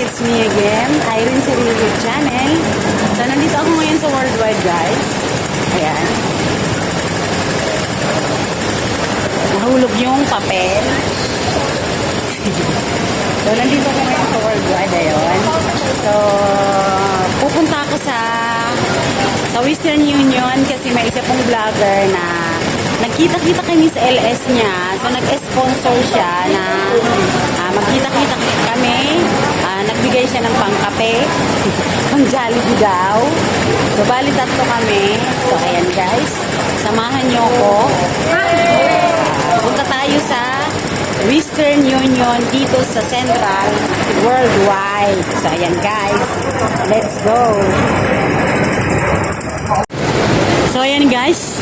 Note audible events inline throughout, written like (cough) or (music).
It's me again, Irene Cirillo Channel. So nandito ako ngayon sa Worldwide guys. Ayan. Nahulog yung papel. (laughs) so nandito ako ngayon sa Worldwide, ayun. So pupunta ako sa sa Western Union kasi may isa pong vlogger na nagkita-kita kami sa LS niya. So, nag-sponsor siya na ah, magkita-kita kami. Ah, nagbigay siya ng pangkape. Pang Jollibee daw. So, bali tatlo kami. So, ayan guys. Samahan niyo ako. Ah, punta tayo sa Western Union dito sa Central Worldwide. So, ayan guys. Let's go. So ayan guys,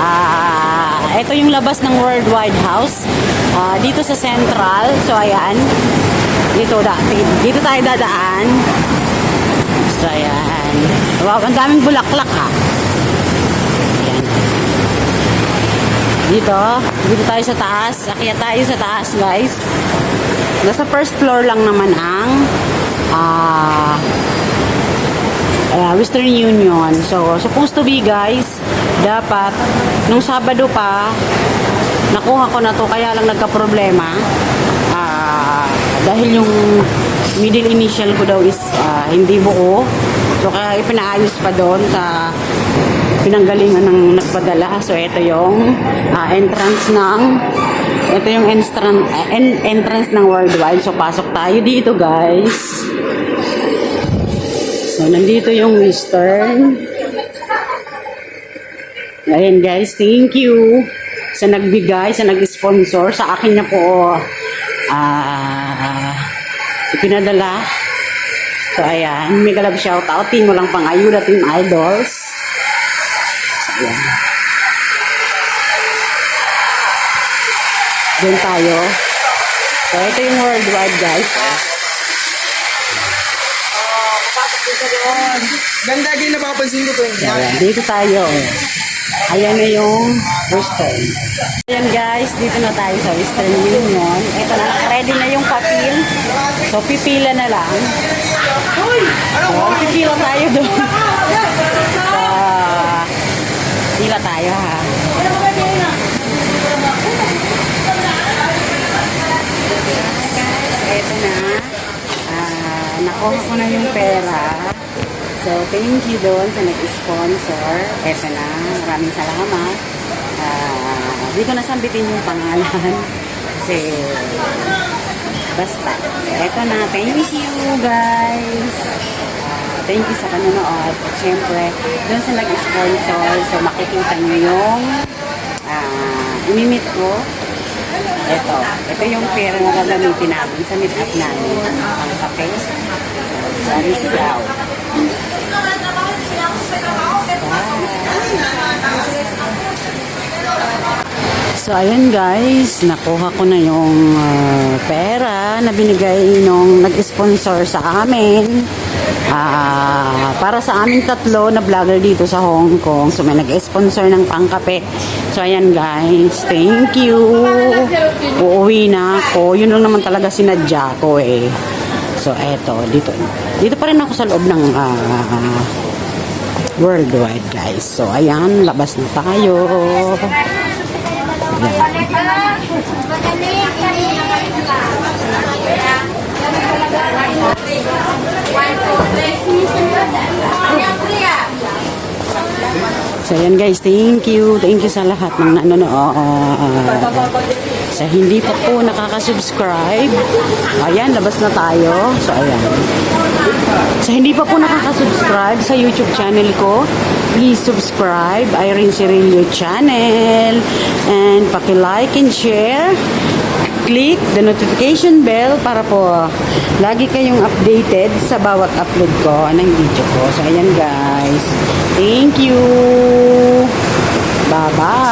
ah ito yung labas ng Worldwide House ah, dito sa Central. So ayan, dito dati, dito tayo dadaan. So ayan, wow, ang daming bulaklak ha. Ayan. Dito, dito tayo sa taas, akyat tayo sa taas guys. Nasa first floor lang naman ang ah uh, Western Union. So, supposed to be guys, dapat, nung Sabado pa, nakuha ko na to, kaya lang nagka-problema. Ah, dahil yung middle initial ko daw is ah, hindi buo. So, kaya ipinaayos pa doon sa pinanggalingan ng nagpadala. So, ito yung ah, entrance ng ito yung entrance, entrance ng worldwide. So, pasok tayo dito, guys. So, nandito yung Western. Ayan guys, thank you sa nagbigay, sa nag-sponsor. Sa akin na po ah ipinadala. So, ayan. Mega love shoutout. Team mo lang pang ayuda, Team Idols. Ayan. Doon tayo. So, ito yung worldwide guys. Ganda din napapansin ko to. Ayan, dito tayo. Ayan na yung Western. Ayan guys, dito na tayo sa Western Union. Ito na, ready na yung papel. So, pipila na lang. So, pipila tayo doon. So, pila tayo ha. Ito na. Ah, nakuha ko na yung pera. So, thank you doon sa nag-sponsor. Ito na. Maraming salamat. Ah, di ko nasambitin yung pangalan. Kasi, basta. Ito na. Thank you, guys. Thank you sa panonood. At syempre, doon sa nag-sponsor. So, makikita nyo yung ah, imimit ko. Ito. Ito yung pera na gagamitin namin sa meet-up namin. Ang kape. So, that is daw. So, ayan guys, nakuha ko na yung ah, pera na binigay nung nag-sponsor sa amin. Ah, para sa aming tatlo na vlogger dito sa Hong Kong. So, may nag-sponsor ng pangkape. So, ayan guys, thank you. Uuwi na ako. Yun lang naman talaga sinadya ko eh. So, eto, dito. Dito pa rin ako sa loob ng ah, worldwide guys. So, ayan, labas na tayo. So, ayan guys, thank you. Thank you sa lahat ng nanonood. Sa hindi pa po nakaka-subscribe, ayan, labas na tayo. So, ayan. Sa hindi pa po nakaka-subscribe sa YouTube channel ko, please subscribe, Irene Cirillo channel. And paki-like and share. Click the notification bell para po lagi kayong updated sa bawat upload ko ng video ko. So, ayan guys. Thank you. Bye-bye.